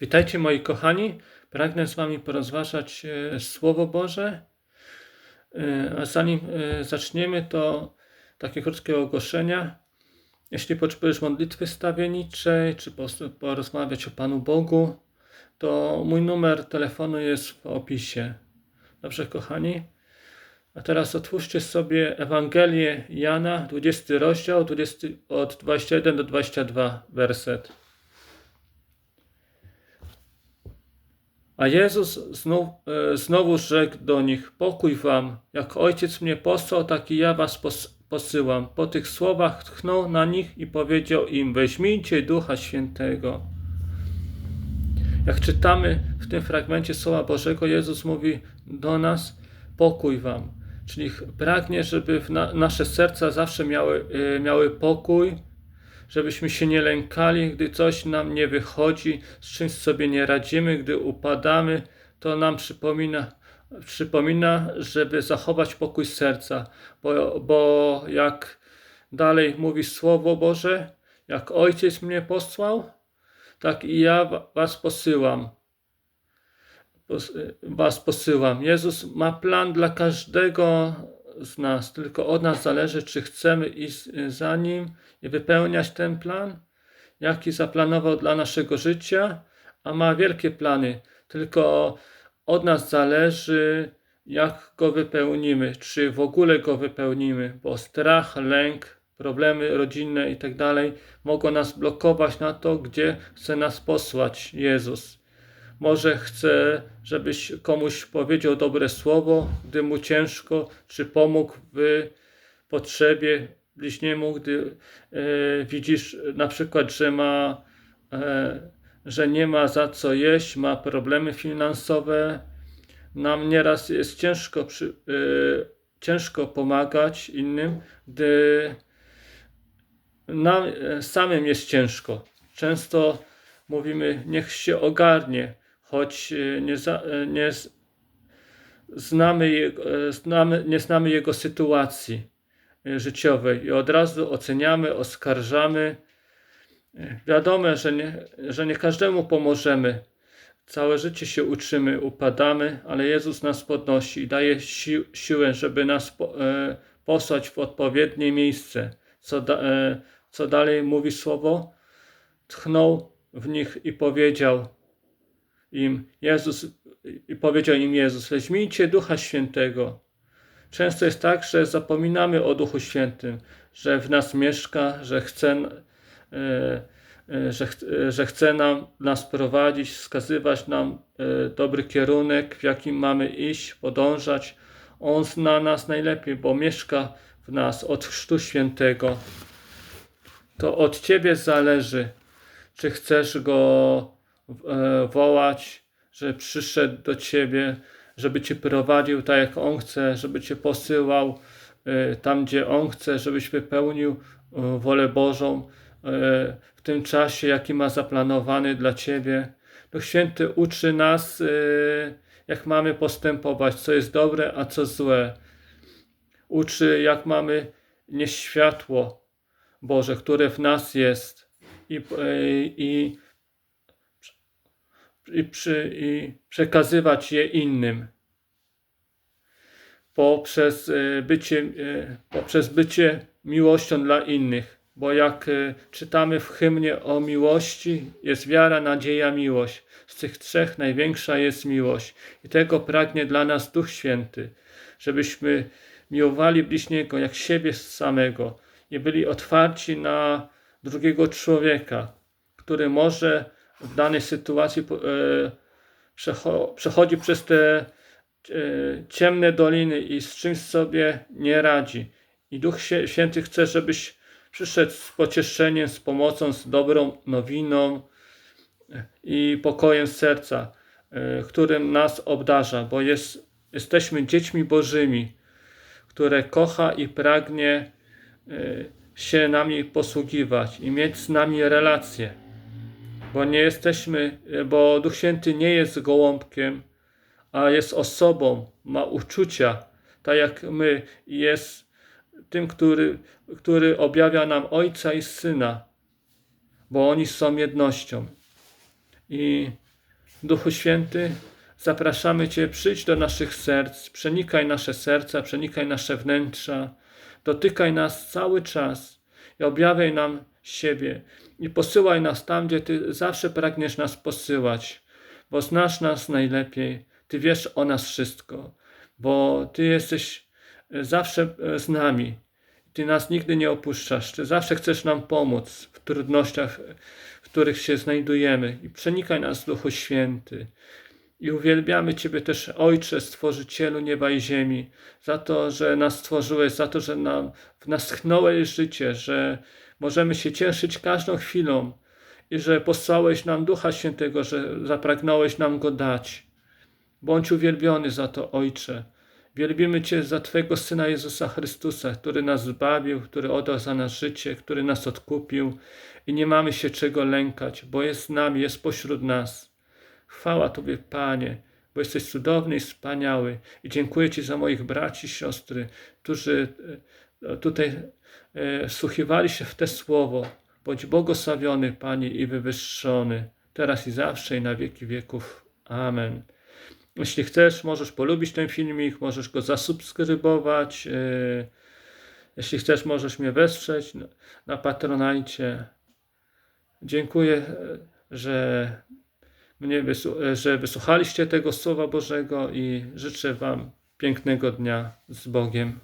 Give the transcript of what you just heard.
Witajcie moi kochani. Pragnę z Wami porozważać e, Słowo Boże. E, A zanim e, zaczniemy, to takie krótkie ogłoszenia. Jeśli potrzebujesz modlitwy stawienniczej, czy po porozmawiać o Panu Bogu, to mój numer telefonu jest w opisie. Dobrze, kochani? A teraz otwórzcie sobie Ewangelię Jana, 20 rozdział, 20, od 21 do 22 werset. A Jezus znów, e, znowu rzekł do nich: Pokój wam, jak ojciec mnie posłał, tak i ja was pos, posyłam. Po tych słowach tchnął na nich i powiedział im: Weźmijcie ducha świętego. Jak czytamy w tym fragmencie Słowa Bożego, Jezus mówi do nas: Pokój wam. Czyli pragnie, żeby na, nasze serca zawsze miały, e, miały pokój, żebyśmy się nie lękali, gdy coś nam nie wychodzi, z czymś sobie nie radzimy, gdy upadamy, to nam przypomina, przypomina żeby zachować pokój serca, bo, bo jak dalej mówi Słowo Boże, jak Ojciec mnie posłał, tak i ja wa- was posyłam. Pos- Was posyłam. Jezus ma plan dla każdego z nas, tylko od nas zależy, czy chcemy iść za Nim i wypełniać ten plan, jaki zaplanował dla naszego życia, a ma wielkie plany, tylko od nas zależy, jak go wypełnimy, czy w ogóle go wypełnimy, bo strach, lęk, problemy rodzinne i tak mogą nas blokować na to, gdzie chce nas posłać Jezus. Może chce, żebyś komuś powiedział dobre słowo, gdy mu ciężko, czy pomógł w potrzebie bliźniemu, gdy e, widzisz na przykład, że ma, e, że nie ma za co jeść, ma problemy finansowe. Nam nieraz jest ciężko, przy, e, ciężko pomagać innym, gdy nam e, samym jest ciężko. Często mówimy, niech się ogarnie, choć e, nie, za, e, nie znamy, jego- e, znamy, nie znamy jego sytuacji życiowej i od razu oceniamy, oskarżamy. Wiadomo, że nie, że nie każdemu pomożemy. Całe życie się uczymy, upadamy, ale Jezus nas podnosi i daje si siłę, żeby nas po, e, posłać w odpowiednie miejsce. Co, da, e, co dalej mówi słowo? Tchnął w nich i powiedział im Jezus, i powiedział im Jezus, weźmijcie Ducha Świętego. Często jest tak, że zapominamy o Duchu Świętym, że w nas mieszka, że chce, e, e, że, e, że chce nam, nas prowadzić, wskazywać nam dobry kierunek, w jakim mamy iść, podążać. On zna nas najlepiej, bo mieszka w nas od Chrztu Świętego. To od Ciebie zależy, czy chcesz Go wołać, że przyszedł do Ciebie, żeby Cię prowadził tak, jak On chce, żeby Cię posyłał e, tam, gdzie On chce, żebyś wypełnił e, wolę Bożą e, w tym czasie, jaki ma zaplanowany dla Ciebie. Duch Święty uczy nas, e, jak mamy postępować, co jest dobre, a co złe. Uczy, jak mamy nieść światło Boże, które w nas jest i, e, i, i, przy, i przekazywać je innym poprzez e, bycie, e, poprzez bycie miłością dla innych. Bo jak e, czytamy w hymnie o miłości, jest wiara, nadzieja, miłość. Z tych trzech największa jest miłość. I tego pragnie dla nas Duch Święty, żebyśmy miłowali bliźniego jak siebie samego i byli otwarci na drugiego człowieka, który może w danej sytuacji e, przecho- przechodzi przez te e, ciemne doliny i z czymś sobie nie radzi. I Duch Święty chce, żebyś przyszedł z pocieszeniem, z pomocą, z dobrą nowiną i pokojem serca, e, którym nas obdarza, bo jest, jesteśmy dziećmi Bożymi, które kocha i pragnie się nami posługiwać i mieć z nami relacje. Bo nie jesteśmy, bo Duch Święty nie jest gołąbkiem, a jest osobą, ma uczucia, tak jak my, jest tym, który, który objawia nam Ojca i Syna, bo oni są jednością. I Duchu Święty, zapraszamy Cię, przyjdź do naszych serc, przenikaj nasze serca, przenikaj nasze wnętrza, dotykaj nas cały czas i objawiaj nam siebie i posyłaj nas tam, gdzie Ty zawsze pragniesz nas posyłać, bo znasz nas najlepiej, Ty wiesz o nas wszystko, bo Ty jesteś e, zawsze e, z nami. Ty nas nigdy nie opuszczasz, Ty zawsze chcesz nam pomóc w trudnościach, w których się znajdujemy i przenikaj nas Duchu Święty. I uwielbiamy Ciebie też, Ojcze, Stworzycielu nieba i ziemi, za to, że nas stworzyłeś, za to, że nam, w nas tchnąłeś życie, że możemy się cieszyć każdą chwilą i że posłałeś nam Ducha Świętego, że zapragnąłeś nam Go dać. Bądź uwielbiony za to, Ojcze. Wielbimy Cię za Twojego Syna Jezusa Chrystusa, który nas zbawił, który oddał za nas życie, który nas odkupił i nie mamy się czego lękać, bo jest z nami, jest pośród nas. Chwała Tobie, Panie, bo jesteś cudowny i wspaniały. I dziękuję Ci za moich braci i siostry, którzy e, tutaj e, wsłuchiwali się w te słowo. Bądź błogosławiony, Panie, i wywyższony, teraz i zawsze, i na wieki wieków. Amen. Jeśli chcesz, możesz polubić ten filmik, możesz go zasubskrybować. e, Jeśli chcesz, możesz mnie wesprzeć na- na Patronajcie. Dziękuję, e, że mnie e, że wysłuchaliście tego Słowa Bożego i życzę Wam pięknego dnia z Bogiem.